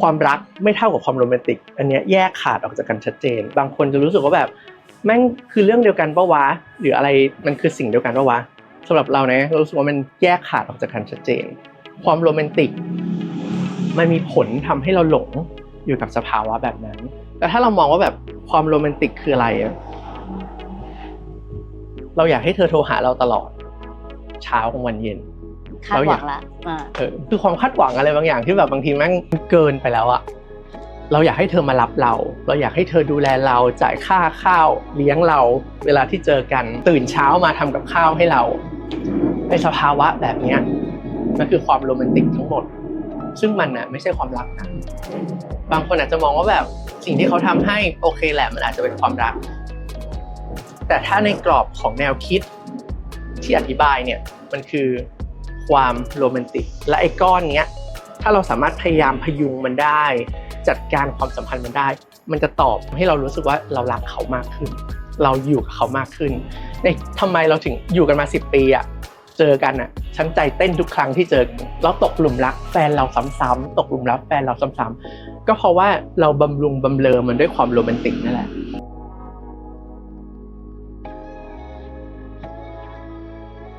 ความรักไม่เท่ากับความโรแมนติก อันเนี้ยแยกขาดออกจากกันชัดเจน บางคนจะรู้สึกว่าแบบแม่งคือเรื่องเดียวกันปะวะหรืออะไรมันคือสิ่งเดียวกันปะวะสำหรับเรานะเรารู้สึกว่ามันแยกขาดออกจากกันชัดเจน ความโรแมนติก มันมีผลทำให้เราหลงอยู่กับสภาวะแบบนั้น แต่ถ้าเรามองว่าแบบความโรแมนติกคืออะไรเราอยากให้เธอโทรหาเราตลอด เช้ากลางวันเย็น คาดหวังละอ่าเออคือความคาดหวังอะไรบางอย่างที่แบบบางทีแม่งเกินไปแล้วอะเราอยากให้เธอมารับเรา เราอยากให้เธอดูแลเราจ่ายค่าข้าวเลี้ยงเรา เวลาที่เจอกันตื่นเช้ามาทำกับข้าวให้เราในสภาวะแบบเนี้ยมันคือความโรแมนติกทั้งหมด ซึ่งมันน่ะไม่ใช่ความรักนะบางคนอาจจะมองว่าแบบสิ่งที่เขาทำให้โอเคแหละมันอาจจะเป็นความรัก แต่ถ้าในกรอบของแนวคิดที่อธิบายเนี่ยมันคือ ความโรแมนติก และไอ้ก้อนเนี้ยถ้าเราสามารถพยายามพยุงมันได้ จัดการความสัมพันธ์มันได้ มันจะตอบให้เรารู้สึกว่าเรารักเขามากขึ้น เราอยู่กับเขามากขึ้นในทำไมเราถึงอยู่กันมา 10 ปีอะเจอกันอะฉันใจเต้นทุกครั้งที่เจอกันแล้วตกหลุมรัก แฟนเราซ้ำๆตกหลุมรักแฟนเราซ้ำๆก็เพราะว่าเราบำรุงบำเรอมันด้วยความโรแมนติกนั่นแหละ